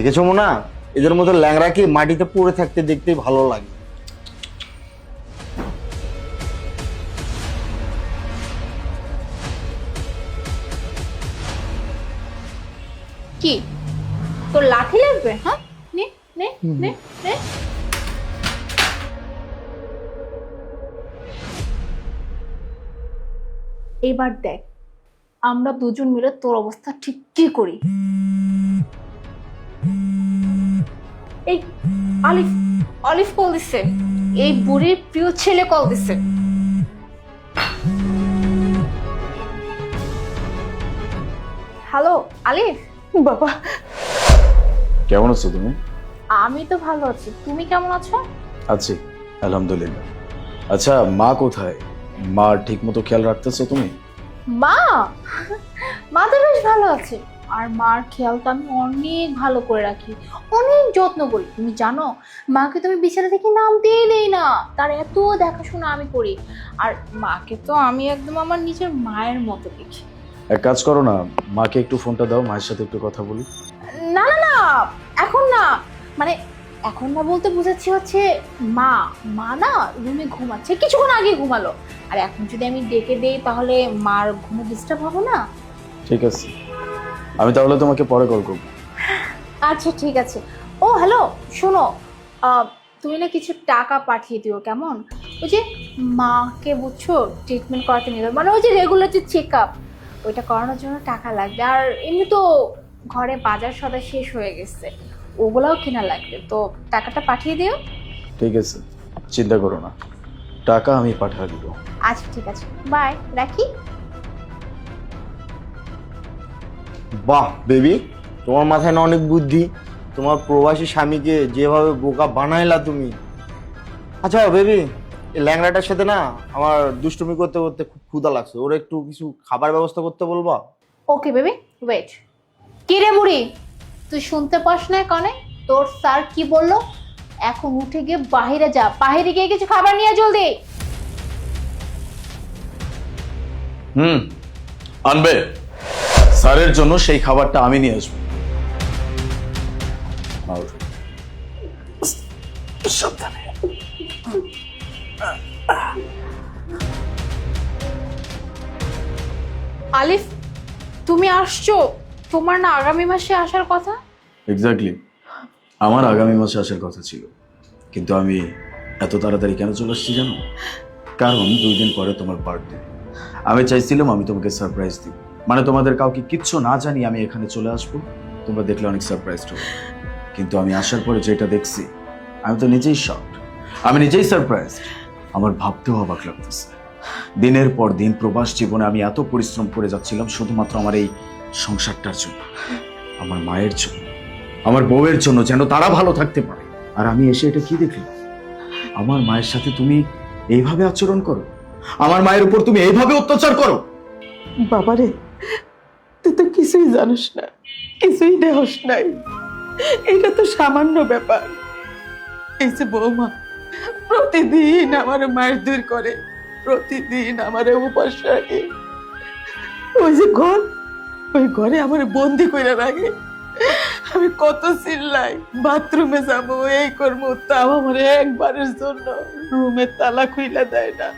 দেখেছ মোনা? এদের মতো ল্যাংড়াকে মাটিতে পড়ে থাকতে দেখতে ভালো লাগে? কি? তোর লাঠি লাগবে? হ্যাঁ? নে নে নে নে। এবার দেখ আমরা দুজন মিলে তোর অবস্থা ঠিক কি করি? এই আলিফ কল দিছে। এই বুড়ির প্রিয় ছেলে কল দিছে। হ্যালো আলিফ? বাবা। কেমন আছো তুমি? আমি তো ভালো আছি। তুমি কেমন আছো? আছি আলহামদুলিল্লাহ। আচ্ছা মা কোথায়? মা ঠিক মতো খেয়াল রাখতেছো তুমি? মা? মা তো বেশ ভালো আছে। আর মার খেয়াল তো আমি অনেক ভালো করে রাখি। অনেক যত্ন করি। তুমি জানো মাকে তুমি বিছানা থেকে নামতেই দেই না। তার এত দেখাশোনা আমি করি। আর মাকে তো আমি একদম আমার নিজের মায়ের মতো দেখি। এক কাজ করো না মাকে একটু ফোনটা দাও মায়ের সাথে একটু কথা বলি। না না না এখন না। মানে এখন না বলতে বুঝাচ্ছি হচ্ছে মা মা না রুমে ঘুমাচ্ছে কিছুক্ষণ আগে ঘুমালো। আর এখন যদি আমি ডেকে দেই তাহলে মার ঘুমে ডিস্টার্ব হবে না? ঠিক আছে। আমি তাহলে তোমাকে পরে কল করব। আচ্ছা ঠিক আছে। ও হ্যালো শোনো তুমি না কিছু টাকা পাঠিয়ে দিও কেমন? ওই যে মাকে বুঝছ ট্রিটমেন্ট করাতে নিয়ে যাবে। মানে ওই যে রেগুলার যে চেক আপ ওইটা করানোর জন্য টাকা লাগবে। আর এমনি তো ঘরে বাজার সদা শেষ হয়ে গেছে। ওগুলাও কেনা লাগবে। তো টাকাটা পাঠিয়ে দিও। ঠিক আছে চিন্তা করো না। টাকা আমি পাঠিয়ে দিব। আচ্ছা ঠিক আছে। বাই রাখি। বাহ বেবি তোমার মাথায় না অনেক বুদ্ধি? তোমার প্রবাসী স্বামীকে যেভাবে বোকা বানাইলা তুমি। আচ্ছা বেবি এই ল্যাংড়াটার সাথে না আমার দুষ্টুমি করতে করতে খুব ক্ষুধা লাগছে। ওর একটু কিছু খাবার ব্যবস্থা করতে বলবা? ওকে বেবি ওয়েট কি রে বুড়ি তুই শুনতে পাস না কানে? তোর স্যার কি বলল? এখন উঠে গিয়ে বাহিরে যা। বাহিরে গিয়ে কিছু খাবার নিয়ে জলদি। হুম আনবে। স্যারের জন্য সেই খাবারটা আমি নিয়ে আসব। সাবধানে। আলিফ তুমি আসছো? তোমার না আগামী মাসে আসার কথা? এক্স্যাক্টলি আমার আগামী মাসে আসার কথা ছিল। কিন্তু আমি এত তাড়াতাড়ি কেন চলে আসছি জানো? কারণ দুই দিন পরে তোমার বার্থডে আমি চাইছিলাম আমি তোমাকে সারপ্রাইজ দিব। মানে তোমাদের কাউকে কিচ্ছু না জানি আমি এখানে চলে আসব, তোমরা দেখলে অনেক সারপ্রাইজ হবে। কিন্তু আমি আসার পরে যেটা দেখছি, আমি তো নিজেই শক আমি নিজেই সারপ্রাইজ আমার ভাবতেও অবাক লাগতেছে। দিনের পর দিন প্রবাস জীবনে আমি এত পরিশ্রম করে যাচ্ছিলাম, শুধুমাত্র আমার এই সংসারটার জন্য, আমার মায়ের জন্য, আমার বউয়ের জন্য যেন তারা ভালো থাকতে পারে। আর আমি এসে এটা কি দেখলাম? আমার মায়ের সাথে তুমি এইভাবে আচরণ করো? আমার মায়ের উপর তুমি এইভাবে অত্যাচার করো? বাবারে তুই তো কিছুই জানিস না, কিছুই দেহস নাই। এটা তো সামান্য ব্যাপার। এই যে বৌমা, প্রতিদিন আমার মায়ের দূর করে, প্রতিদিন আমার উপাস রাখে। ওই যে ঘর, ওই ঘরে আমার বন্দি করে রাখে। আমি কত চিল্লাই, বাথরুমে যাব, এই করব, তাও আমার একবারের জন্য রুমের তালা খুইলা দেয় না।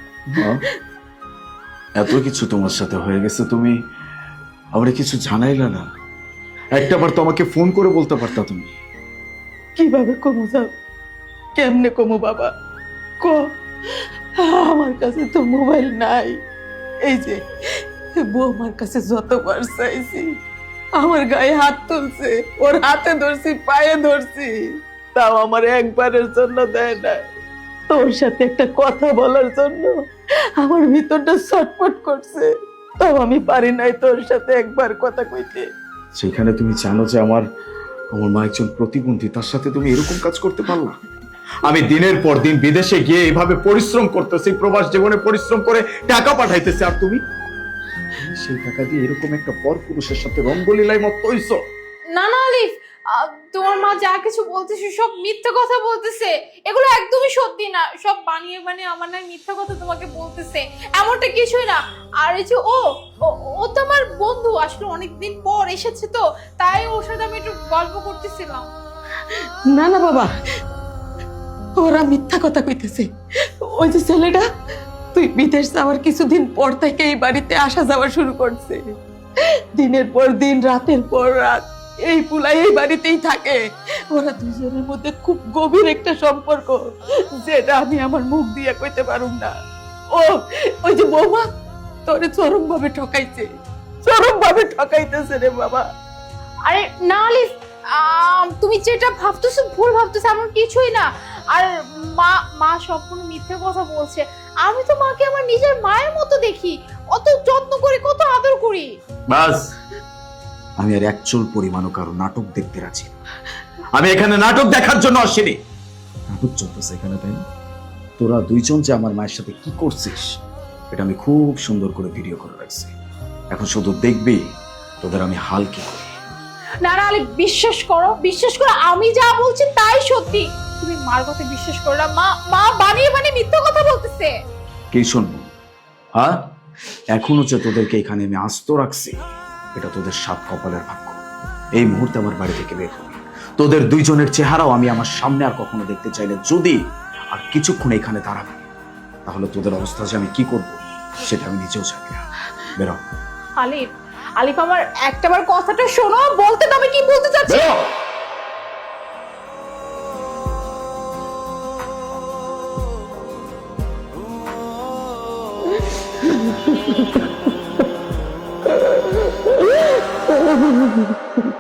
এত কিছু তোমার সাথে হয়ে গেছে, তুমি আমার কিছু জানাইলা না? একটাবার তো আমাকে ফোন করে বলতে পারতা তুমি। কীভাবে কমু যাও? কেমনে কমু বাবা? ক? আমার কাছে তো মোবাইল নাই। এই যে বৌমার কাছে যতবার চাইছি, আমার গায়ে হাত তুলছে, ওর হাতে ধরছি, পায়ে ধরছি। তাও আমার একবারের জন্য দেয় না তোর সাথে একটা কথা বলার জন্য আমার ভিতরটা ছটফট করছে। তাও আমি পারি নাই তোর সাথে একবার কথা কইতে। সেখানে তুমি জানো যে আমার আমার মা একজন প্রতিবন্ধী তার সাথে তুমি এরকম কাজ করতে পারলা? আমি দিনের পর দিন বিদেশে গিয়ে এইভাবে পরিশ্রম করতেছি প্রবাস জীবনে পরিশ্রম করে টাকা পাঠাইতেছি আর তুমি? সেই টাকা দিয়ে এরকম একটা পর পুরুষের সাথে রঙ্গলীলায় মত হইছো? না না আলিফ। তোমার মা যা কিছু বলতেছে, সব মিথ্যা কথা বলতেছে। এগুলো একদমই সত্যি না। সব বানিয়ে বানিয়ে আমার না মিথ্যা কথা তোমাকে বলতেছে। এমনটা কিছুই না। আর এই যে ও, ও- তো আমার বন্ধু। আসলে অনেকদিন পর এসেছে তো, তাই ওর সাথে আমি একটু গল্প করতেছিলাম। না না, বাবা। ওরা মিথ্যা কথা কইতেছে। ওই যে ছেলেটা, তুই বিদেশ যাওয়ার কিছুদিন পর থেকে এই বাড়িতে আসা যাওয়া শুরু করছে। দিনের পর দিন, রাতের পর রাত। এই পুলাই এই বাড়িতেই থাকে। ওরা দুজনের মধ্যে খুব গভীর একটা সম্পর্ক যেটা আমি আমার মুখ দিয়ে কইতে পারুম না। ও ওই যে বৌমা তোরে চরম ভাবে ঠকাইছে। চরম ভাবে ঠকাইতেছে রে বাবা। আরে না আলিফ তুমি যেটা ভাবতেছো ভুল ভাবতেছো এমন কিছুই না। আর মা মা সম্পূর্ণ মিথ্যে কথা বলছে। আমি তো মাকে আমার নিজের মায়ের মতো দেখি। অত যত্ন করি কত আদর করি। বাস। আমি আর এক চুল পরিমাণও কারও নাটক দেখতে রাজি আমি এখানে নাটক দেখার জন্য আসিনি। নাটক চলতেছে এখানে তাই না? তোরা দুইজন যে আমার মায়ের সাথে কি করছিস এটা আমি খুব সুন্দর করে ভিডিও করে রাখছি। এখন শুধু দেখবি তোদের আমি হাল কি করি। না না বিশ্বাস করো বিশ্বাস করো আমি যা বলছি তাই সত্যি। তুমি মার কথা বিশ্বাস করো না মা মা বানিয়ে বানিয়ে মিথ্যে কথা বলতেছে। কি শুনব? হ্যাঁ? এখনও যে তোদেরকে এখানে আমি আস্ত রাখছি এটা তোদের সাত কপালের ভাগ্য। এই মুহূর্তে আমার বাড়ি থেকে বের হবে তোদের দুইজনের চেহারাও আমি আমার সামনে আর কখনো দেখতে চাইলে যদি আর কিছুক্ষণ এখানে দাঁড়াবে তাহলে তোদের অবস্থা যে আমি কি করব সেটা আমি নিজেও জানি না। বেরো আলিফ আলিফ আমার একটাবার কথাটা শোনো বলতে তবে কি বলতে চাচ্ছি? Mm-hmm.